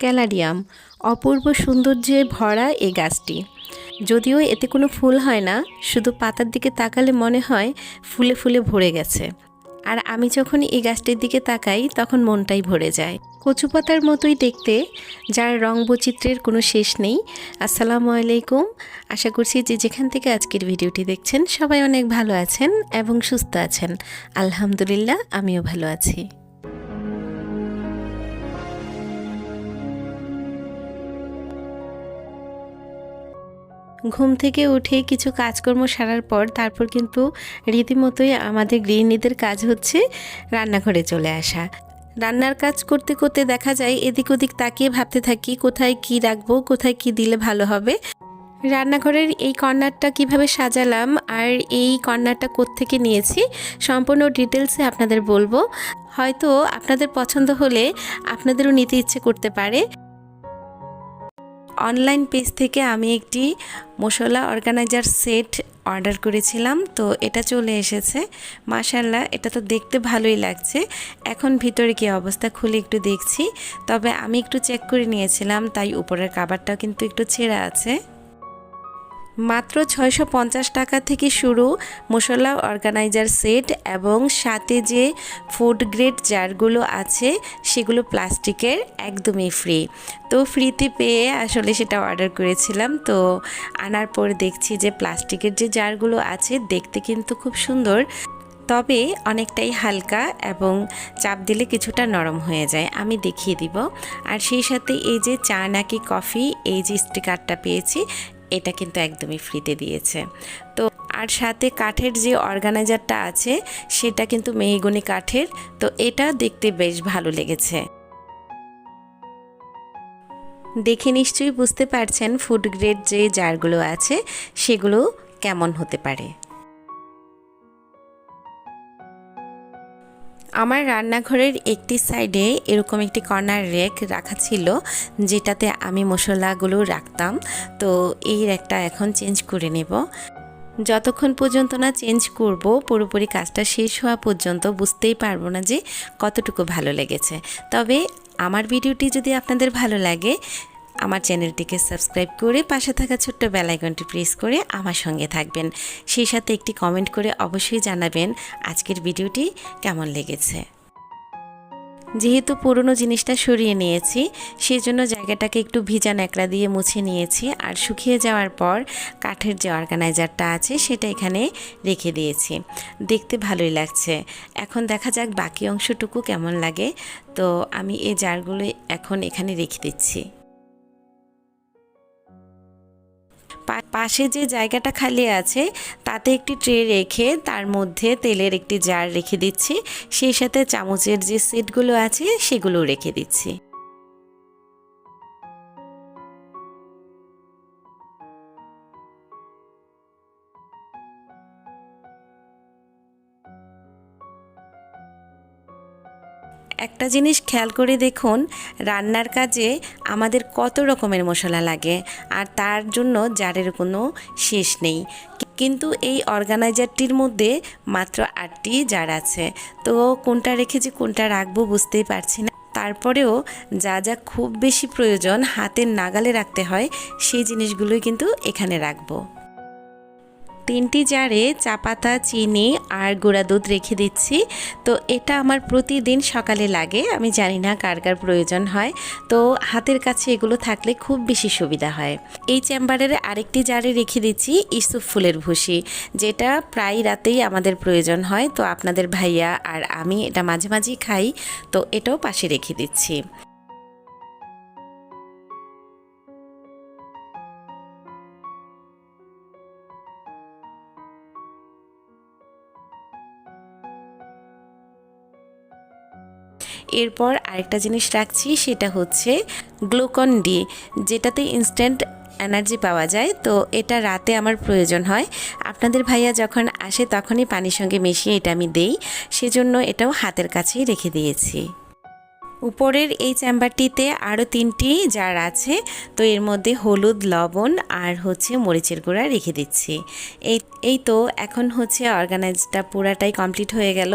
Caladium, অপূর্ব সৌন্দর্যে ভরা এই গাছটি। যদিও এতে কোনো ফুল হয় না, শুধু পাতার দিকে তাকালে মনে হয় ফুলে ফুলে ভরে গেছে। আর আমি যখন এই গাছটির দিকে তাকাই, তখন মনটাই ভরে যায়। কচু পাতার মতোই দেখতে, যার রং বৈচিত্র্যের কোনো শেষ নেই। আসসালামু আলাইকুম। আশা করছি যে যেখান থেকে আজকের ভিডিওটি দেখছেন, সবাই অনেক ভালো আছেন এবং সুস্থ আছেন। আলহামদুলিল্লাহ, আমিও ভালো আছি। ঘুম থেকে উঠে কিছু কাজকর্ম সারার পর তারপর কিন্তু রীতিমতোই আমাদের গৃহিণীদের কাজ হচ্ছে রান্নাঘরে চলে আসা। রান্নার কাজ করতে করতে দেখা যায় এদিক ওদিক তাকিয়ে ভাবতে থাকি, কোথায় কি রাখব, কোথায় কি দিলে ভালো হবে? রান্নাঘরের এই কর্নারটা কীভাবে সাজালাম আর এই কর্নারটা থেকে নিয়েছি সম্পূর্ণ ডিটেলসে আপনাদের বলব। হয়তো আপনাদের পছন্দ হলে আপনাদেরও নিতে ইচ্ছে করতে পারে। অনলাইন পেজ থেকে আমি একটি মশলা অর্গানাইজার সেট অর্ডার করেছিলাম, তো এটা চলে এসেছে। মাশাল্লাহ এটা তো দেখতে ভালোই লাগছে। এখন ভিতরে কি অবস্থা খুলে একটু দেখছি। তবে আমি একটু চেক করে নিয়েছিলাম, তাই উপরের কাবারটাও কিন্তু একটু ছেঁড়া আছে। মাত্র ছয়শো পঞ্চাশ টাকা থেকে শুরু মশলা অর্গানাইজার সেট এবং সাথে যে ফুড গ্রেড জারগুলো আছে, সেগুলো প্লাস্টিকের একদমই ফ্রি তো ফ্রিতে পেয়ে আসলে সেটা অর্ডার করেছিলাম। তো আনার পর দেখছি যে প্লাস্টিকের যে জারগুলো আছে, দেখতে কিন্তু খুব সুন্দর। তবে অনেকটাই হালকা এবং চাপ দিলে কিছুটা নরম হয়ে যায়। আমি দেখিয়ে দিব। আর সেই সাথে এই যে চা নাকি কফি, এই যে স্টিকারটা পেয়েছি এটা কিন্তু একদমই ফ্রিতে দিয়েছে। তো আর সাথে কাঠের যে অর্গানাইজারটা আছে, সেটা কিন্তু মেহগুনি কাঠের, তো এটা দেখতে বেশ ভালো লেগেছে। দেখে নিশ্চয়ই বুঝতে পারছেন ফুড গ্রেড যে জারগুলো আছে, সেগুলো কেমন হতে পারে। আমার রান্নাঘরের একটি সাইডে এরকম একটি কর্নার রেক রাখা ছিল, যেটাতে আমি মশলাগুলো রাখতাম। তো এই রেকটা এখন চেঞ্জ করে নেব। যতক্ষণ পর্যন্ত না চেঞ্জ করব, পুরোপুরি কাজটা শেষ হওয়া পর্যন্ত বুঝতেই পারব না যে কতটুকু ভালো লেগেছে। তবে আমার ভিডিওটি যদি আপনাদের ভালো লাগে আমার চ্যানেলটিকে সাবস্ক্রাইব করে পাশে থাকা ছোট্ট বেলাইকনটি প্রেস করে আমার সঙ্গে থাকবেন। সেই সাথে একটি কমেন্ট করে অবশ্যই জানাবেন আজকের ভিডিওটি কেমন লেগেছে। যেহেতু পুরনো জিনিসটা সরিয়ে নিয়েছি সেই জন্য জায়গাটাকে একটু ভিজা ন্যাকড়া দিয়ে মুছে নিয়েছি আর শুকিয়ে যাওয়ার পর কাঠের যে অর্গানাইজারটা আছে সেটা এখানে রেখে দিয়েছি। দেখতে ভালোই লাগছে। এখন দেখা যাক বাকি অংশটুকু কেমন লাগে। তো আমি এই জারগুলো এখন এখানে রেখে দিচ্ছি। পাশে যে জায়গাটা খালি আছে, তাতে একটি ট্রে রেখে তার মধ্যে তেলের একটি জার রেখে দিচ্ছি। সেই সাথে চামচের যে সেটগুলো আছে সেগুলো রেখে দিচ্ছি। একটা জিনিস খেয়াল করে দেখুন, রান্নার কাজে আমাদের কত রকমের মশলা লাগে, আর তার জন্য জারের কোনো শেষ নেই। কিন্তু এই অর্গানাইজারটির মধ্যে মাত্র আটটি জার আছে। তো কোনটা রেখেছি কোনটা রাখব বুঝতেই পারছি না। তারপরেও যা যা খুব বেশি প্রয়োজন হাতের নাগালে রাখতে হয়, সেই জিনিসগুলোই কিন্তু এখানে রাখব। তিনটি জারে চা পাতা, চিনি আর গুঁড়া দুধ রেখে দিচ্ছি। তো এটা আমার প্রতিদিন সকালে লাগে। আমি জানি না কার কার প্রয়োজন হয়। তো হাতের কাছে এগুলো থাকলে খুব বেশি সুবিধা হয়। এই চেম্বারের আরেকটি জারে রেখে দিচ্ছি ইসুফ ফুলের ভুসি, যেটা প্রায় রাতেই আমাদের প্রয়োজন হয়। তো আপনাদের ভাইয়া আর আমি এটা মাঝে মাঝেই খাই। তো এটাও পাশে রেখে দিচ্ছি। এরপর আরেকটা জিনিস রাখছি, সেটা হচ্ছে গ্লুকন ডি, যেটাতে ইনস্ট্যান্ট এনার্জি পাওয়া যায়। তো এটা রাতে আমার প্রয়োজন হয়। আপনাদের ভাইয়া যখন আসে তখনই পানির সঙ্গে মিশিয়ে এটা আমি দেই। সেজন্য এটাও হাতের কাছেই রেখে দিয়েছি। উপরের এই চেম্বারটিতে আরও তিনটি জার আছে। তো এর মধ্যে হলুদ, লবণ আর হচ্ছে মরিচের গুঁড়া রেখে দিচ্ছি। এই এই তো, এখন হচ্ছে অর্গানাইজটা পুরাটাই কমপ্লিট হয়ে গেল।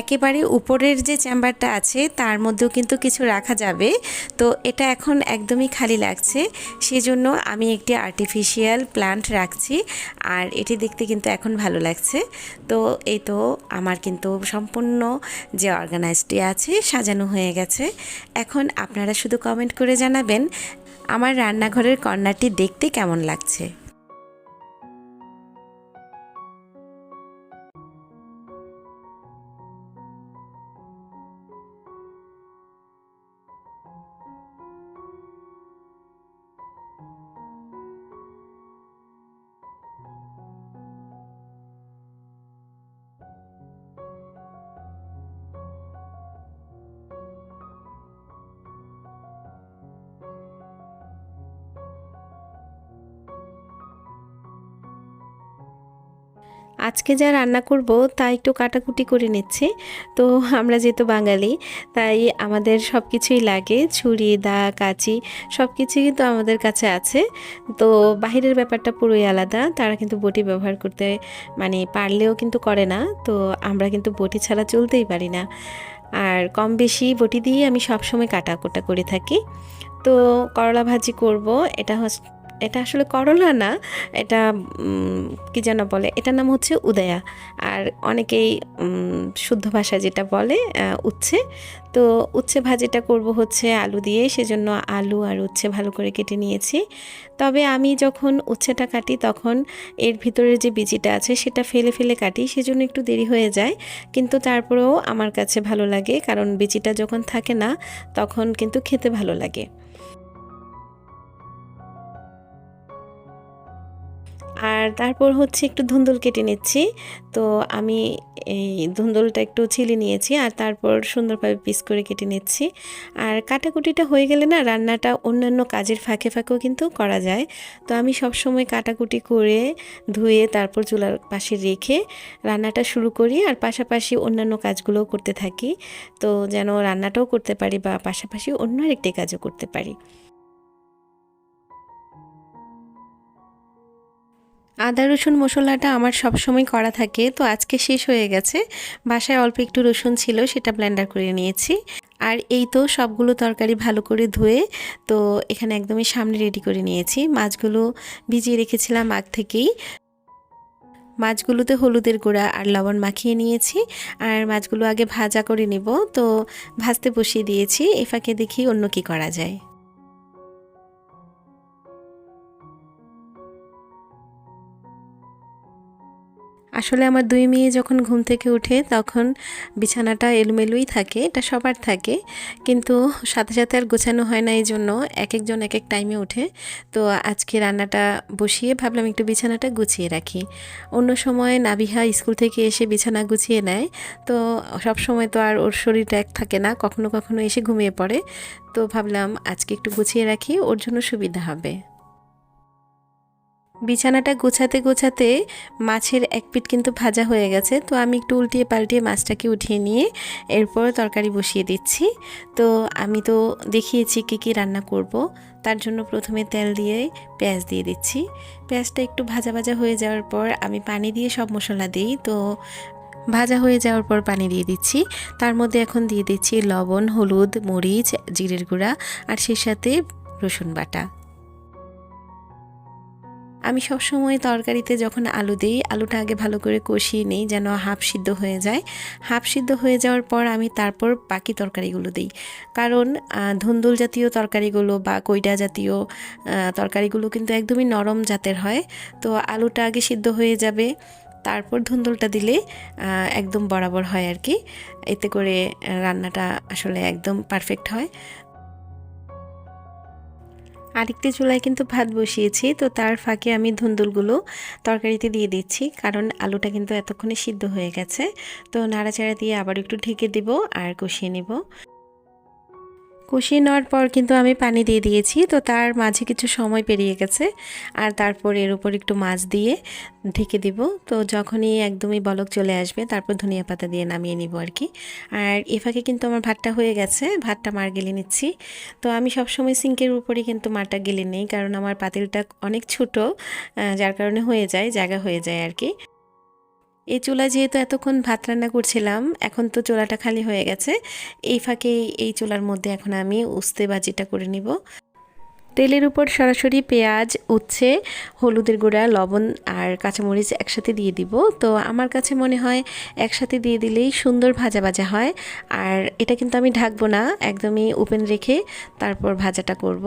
একেবারে উপরের যে চেম্বারটা আছে, তার মধ্যেও কিন্তু কিছু রাখা যাবে। তো এটা এখন একদমই খালি লাগছে। সেজন্য আমি একটি আর্টিফিশিয়াল প্লান্ট রাখছি, আর এটি দেখতে কিন্তু এখন ভালো লাগছে। তো এই তো আমার কিন্তু সম্পূর্ণ যে অর্গানাইজটি আছে, সাজানো হয়ে গেছে। এখন আপনারা শুধু কমেন্ট করে জানাবেন, আমার রান্নাঘরের কর্নারটি দেখতে কেমন লাগছে? আজকে যা রান্না করব, তা একটু কাটাকুটি করে নিচ্ছি। তো আমরা যেহেতু বাঙালি, তাই আমাদের সব কিছুই লাগে। ছুরি, দা, কাঁচি সব কিছুই কিন্তু আমাদের কাছে আছে। তো বাহিরের ব্যাপারটা পুরোই আলাদা। তারা কিন্তু বটি ব্যবহার করতে মানে পারলেও কিন্তু করে না। তো আমরা কিন্তু বটি ছাড়া চলতেই পারি না। আর কম বেশি বটি দিয়ে আমি সবসময় কাটাকুটা করে থাকি। তো করলা ভাজি করব। এটা এটা আসলে করলা না, এটা কি যেন বলে, এটার নাম হচ্ছে উদয়া। আর অনেকেই শুদ্ধ ভাষা যেটা বলে উচ্ছে। তো উচ্ছে ভাজিটা করব হচ্ছে আলু দিয়ে, সেজন্য আলু আর উচ্ছে ভালো করে কেটে নিয়েছি। তবে আমি যখন উচ্ছেটা কাটি, তখন এর ভিতরে যে বিচিটা আছে, সেটা ফেলে ফেলে কাটি, সেজন্য একটু দেরি হয়ে যায়। কিন্তু তারপরেও আমার কাছে ভালো লাগে, কারণ বিচিটা যখন থাকে না, তখন কিন্তু খেতে ভালো লাগে। আর তারপর হচ্ছে একটু ধুন্দুল কেটে নিচ্ছি। তো আমি এই ধুন্দুলটা একটু ছিলে নিয়েছি আর তারপর সুন্দরভাবে পিস করে কেটে নিচ্ছি। আর কাটাকুটিটা হয়ে গেলে না রান্নাটা অন্যান্য কাজের ফাঁকে ফাঁকেও কিন্তু করা যায়। তো আমি সব সময় কাটাকুটি করে ধুয়ে তারপর চুলার পাশে রেখে রান্নাটা শুরু করি আর পাশাপাশি অন্যান্য কাজগুলোও করতে থাকি। তো যেন রান্নাটাও করতে পারি বা পাশাপাশি অন্য আরেকটি কাজও করতে পারি। আদা, রসুন মশলাটা আমার সবসময় করা থাকে, তো আজকে শেষ হয়ে গেছে। বাসায় অল্প একটু রসুন ছিল, সেটা ব্লেন্ডার করে নিয়েছি। আর এই তো সবগুলো তরকারি ভালো করে ধুয়ে, তো এখানে একদমই সামনে রেডি করে নিয়েছি। মাছগুলো ভিজিয়ে রেখেছিলাম আগ থেকেই। মাছগুলোতে হলুদের গুঁড়া আর লবণ মাখিয়ে নিয়েছি। আর মাছগুলো আগে ভাজা করে নিব, তো ভাজতে বসিয়ে দিয়েছি। এ ফাঁকে দেখি অন্য কি করা যায়। আসলে আমার দুই মেয়ে যখন ঘুম থেকে উঠে তখন বিছানাটা এলোমেলোই থাকে, এটা সবার থাকে। কিন্তু সাথে সাথে আর গোছানো হয় না এই জন্য এক একজন এক এক টাইমে উঠে। তো আজকে রান্নাটা বসিয়ে ভাবলাম একটু বিছানাটা গুছিয়ে রাখি। অন্য সময় নাবিহা স্কুল থেকে এসে বিছানা গুছিয়ে নেয়। তো সব সময় তো আর ওর শরীরটা এক থাকে না, কখনো কখনো এসে ঘুমিয়ে পড়ে। তো ভাবলাম আজকে একটু গুছিয়ে রাখি, ওর জন্য সুবিধা হবে। বিছানাটা গোছাতে গোছাতে মাছের এক পিট কিন্তু ভাজা হয়ে গেছে, তো আমি একটু উল্টিয়ে পাল্টিয়ে মাছটাকে উঠিয়ে নিয়ে এরপর তরকারি বসিয়ে দিচ্ছি। তো আমি তো দেখিয়েছি কী কী রান্না করব, তার জন্য প্রথমে তেল দিয়ে পেঁয়াজ দিয়ে দিচ্ছি। পেঁয়াজটা একটু ভাজা ভাজা হয়ে যাওয়ার পর আমি পানি দিয়ে সব মশলা দিই, তো ভাজা হয়ে যাওয়ার পর পানি দিয়ে দিচ্ছি। তার মধ্যে এখন দিয়ে দিচ্ছি লবণ, হলুদ, মরিচ, জিরের গুঁড়া আর সে সাথে রসুন বাটা। আমি সবসময় তরকারিতে যখন আলু দিই, আলুটা আগে ভালো করে কষিয়ে নিই যেন হাফ সিদ্ধ হয়ে যায়। হাফ সিদ্ধ হয়ে যাওয়ার পর আমি তারপর বাকি তরকারিগুলো দিই। কারণ ধুন্দুল জাতীয় তরকারিগুলো বা কইডা জাতীয় তরকারিগুলো কিন্তু একদমই নরম জাতের হয়। তো আলুটা আগে সিদ্ধ হয়ে যাবে, তারপর ধুন্দুলটা দিলে একদম বরাবর হয় আর কি। এতে করে রান্নাটা আসলে একদম পারফেক্ট হয়। আরেকটি চুলায় কিন্তু ভাত বসিয়েছি, তো তার ফাঁকে আমি ধুন্দুলগুলো তরকারিতে দিয়ে দিচ্ছি, কারণ আলুটা কিন্তু এতক্ষণে সিদ্ধ হয়ে গেছে। তো নাড়াচাড়া দিয়ে আবার একটু ঢেকে দেব আর কষিয়ে নেব। কষিয়ে নেওয়ার পর কিন্তু আমি পানি দিয়ে দিয়েছি। তো তার মাঝে কিছু সময় পেরিয়ে গেছে। আর তারপর এর উপর একটু মাছ দিয়ে ঢেকে দিব। তো যখনই একদমই বলক চলে আসবে, তারপর ধনিয়া পাতা দিয়ে নামিয়ে নিব আর কি। আর এফাকে কিন্তু আমার ভাতটা হয়ে গেছে। ভাতটা মার গেলে নিচ্ছি। তো আমি সবসময় সিঙ্কের উপরেই কিন্তু মারটা গেলে নেই। কারণ আমার পাতিলটা অনেক ছোট যার কারণে হয়ে যায়, জায়গা হয়ে যায় আর কি। এই চুলা যেহেতু এতক্ষণ ভাত রান্না করছিলাম, এখন তো চুলাটা খালি হয়ে গেছে। এই ফাঁকে এই চুলার মধ্যে এখন আমি উস্তে বাজিটা করে নিব। তেলের উপর সরাসরি পেঁয়াজ, উচ্ছে, হলুদের গুঁড়া, লবণ আর কাঁচামরিচ একসাথে দিয়ে দিব। তো আমার কাছে মনে হয় একসাথে দিয়ে দিলেই সুন্দর ভাজা ভাজা হয়। আর এটা কিন্তু আমি ঢাকবো না, একদমই ওপেন রেখে তারপর ভাজাটা করব।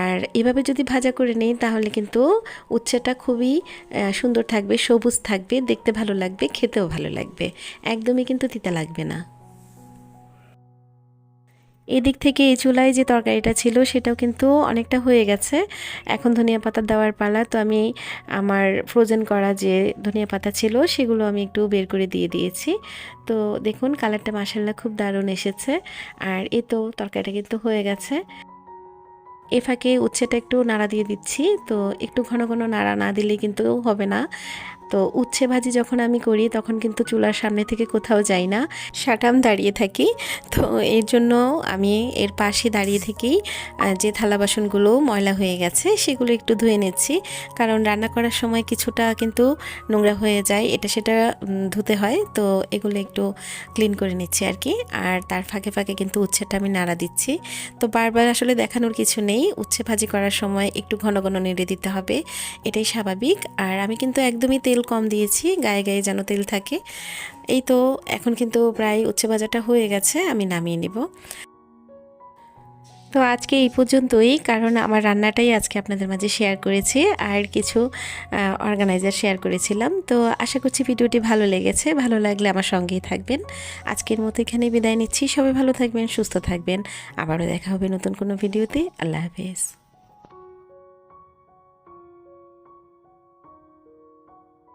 আর এভাবে যদি ভাজা করে নিই, তাহলে কিন্তু উচ্ছেটা খুবই সুন্দর থাকবে, সবুজ থাকবে, দেখতে ভালো লাগবে, খেতেও ভালো লাগবে। একদমই কিন্তু তিতা লাগবে না। এদিক থেকে এই চুলায় যে তরকারিটা ছিল সেটাও কিন্তু অনেকটা হয়ে গেছে। এখন ধনিয়া পাতা দেওয়ার পালা। তো আমি আমার ফ্রোজেন করা যে ধনিয়া পাতা ছিল সেগুলো আমি একটু বের করে দিয়ে দিয়েছি। তো দেখুন কালারটা মাসাল্লাহ খুব দারুণ এসেছে। আর এ তো তরকারিটা কিন্তু হয়ে গেছে। এ ফাঁকে উচ্ছেটা একটু নাড়া দিয়ে দিচ্ছি। তো একটু ঘন ঘন নাড়া না দিলে কিন্তু হবে না। তো উচ্ছে ভাজি যখন আমি করি, তখন কিন্তু চুলার সামনে থেকে কোথাও যাই না। সাটাম দাঁড়িয়ে থাকি। তো এর জন্য আমি এর পাশে দাঁড়িয়ে থেকেই যে থালা বাসনগুলো ময়লা হয়ে গেছে, সেগুলো একটু ধুয়ে নিচ্ছি। কারণ রান্না করার সময় কিছুটা কিন্তু নোংরা হয়ে যায়, এটা সেটা ধুতে হয়। তো এগুলো একটু ক্লিন করে নিচ্ছি আর কি আর তার ফাঁকে ফাঁকে কিন্তু উচ্ছেটা আমি নাড়া দিচ্ছি। তো বারবার আসলে দেখানোর কিছু নেই। উচ্ছে ভাজি করার সময় একটু ঘন ঘন নেড়ে দিতে হবে। এটাই স্বাভাবিক। আর আমি কিন্তু একদমই তেল কম দিয়েছি, গায়ে গায়ে যেন তেল থাকে। এই তো এখন কিন্তু প্রায় উচ্ছে ভাজাটা হয়ে গেছে, আমি নামিয়ে নিব। তো আজকে এই পর্যন্তই, কারণ আমার রান্নাটাই আজকে আপনাদের মাঝে শেয়ার করেছি, আর কিছু অর্গানাইজার শেয়ার করেছিলাম। তো আশা করছি ভিডিওটি ভালো লেগেছে, ভালো লাগলে আমার সঙ্গেই থাকবেন। আজকের মতো এখানে বিদায় নিচ্ছি, সবাই ভালো থাকবেন, সুস্থ থাকবেন। আবারও দেখা হবে নতুন কোনো ভিডিওতে, আল্লাহ হাফেজ।